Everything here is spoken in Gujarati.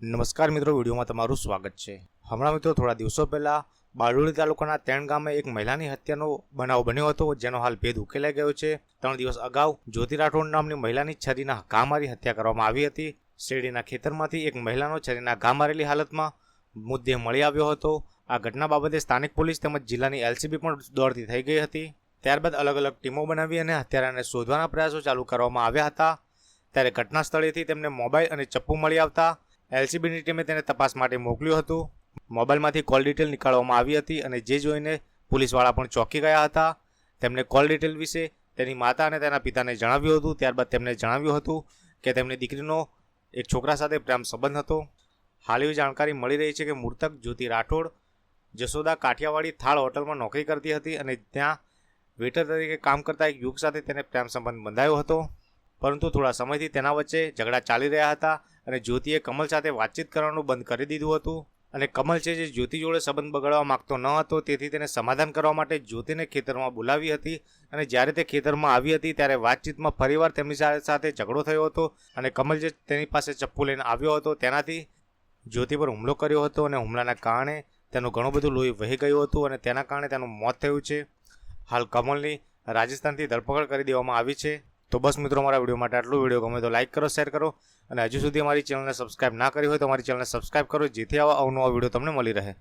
નમસ્કાર મિત્રો, વિડીયોમાં તમારું સ્વાગત છે. હમણાં મિત્રો થોડા દિવસો પહેલાં બારડોલી તાલુકાના તેણ ગામે એક મહિલાની હત્યાનો બનાવ બન્યો હતો, જેનો હાલ ભેદ ઉકેલાઈ ગયો છે. ત્રણ દિવસ અગાઉ જ્યોતિ રાઠોડ નામની મહિલાની છરીના ઘા મારી હત્યા કરવામાં આવી હતી. શેરડીના ખેતરમાંથી એક મહિલાનો છરીના ઘા મારેલી હાલતમાં મુદ્દે મળી આવ્યો હતો. આ ઘટના બાબતે સ્થાનિક પોલીસ તેમજ જિલ્લાની એલસીબી પણ દોડતી થઈ ગઈ હતી. ત્યારબાદ અલગ અલગ ટીમો બનાવી અને હત્યારાને શોધવાના પ્રયાસો ચાલુ કરવામાં આવ્યા હતા. ત્યારે ઘટના સ્થળેથી તેમને મોબાઈલ અને ચપ્પુ મળી આવતા એલસીબીની ટીમે તેને તપાસ માટે મોકલ્યું હતું. મોબાઈલમાંથી કોલ ડિટેલ નીકાળવામાં આવી હતી અને જે જોઈને પોલીસવાળા પણ ચોંકી ગયા હતા. તેમને કોલ ડિટેલ વિશે તેની માતા અને તેના પિતાને જણાવ્યું હતું. ત્યારબાદ તેમને જણાવ્યું હતું કે તેમની દીકરીનો એક છોકરા સાથે પ્રેમ સંબંધ હતો. હાલ એવી જાણકારી મળી રહી છે કે મૃતક જ્યોતિ રાઠોડ જશોદા કાઠિયાવાડી થાળ હોટલમાં નોકરી કરતી હતી અને ત્યાં વેટર તરીકે કામ કરતા એક યુવક સાથે તેને પ્રેમ સંબંધ બંધાયો હતો. પરંતુ થોડા સમયથી તેના વચ્ચે ઝઘડા ચાલી રહ્યા હતા અને જ્યોતિએ કમલ સાથે વાતચીત કરવાનું બંધ કરી દીધું હતું. અને કમલ છે જે જ્યોતિ જોડે સંબંધ બગાડવા માંગતો ન હતો, તેથી તેને સમાધાન કરવા માટે જ્યોતિને ખેતરમાં બોલાવી હતી. અને જ્યારે તે ખેતરમાં આવી હતી, ત્યારે વાતચીતમાં ફરીવાર તેમની સાથે ઝઘડો થયો હતો અને કમલ જે તેની પાસે ચપ્પુ લઈને આવ્યો હતો, તેનાથી જ્યોતિ પર હુમલો કર્યો હતો અને હુમલાના કારણે તેનું ઘણું બધું લોહી વહી ગયું હતું અને તેના કારણે તેનું મોત થયું છે. હાલ કમલની રાજસ્થાનથી ધરપકડ કરી દેવામાં આવી છે. તો બસ મિત્રો, મારા વીડિયો માટે આટલું. વીડિયો ગમે તો લાઇક કરો શેર કરો અને હજુ સુધી અમારી ચેનલને સબસ્ક્રાઇબ ના કરી હોય તો અમારી ચેનલને સબસ્ક્રાઇબ કરો, જેથી આવા અવનવા વીડિયો તમને મળી રહે.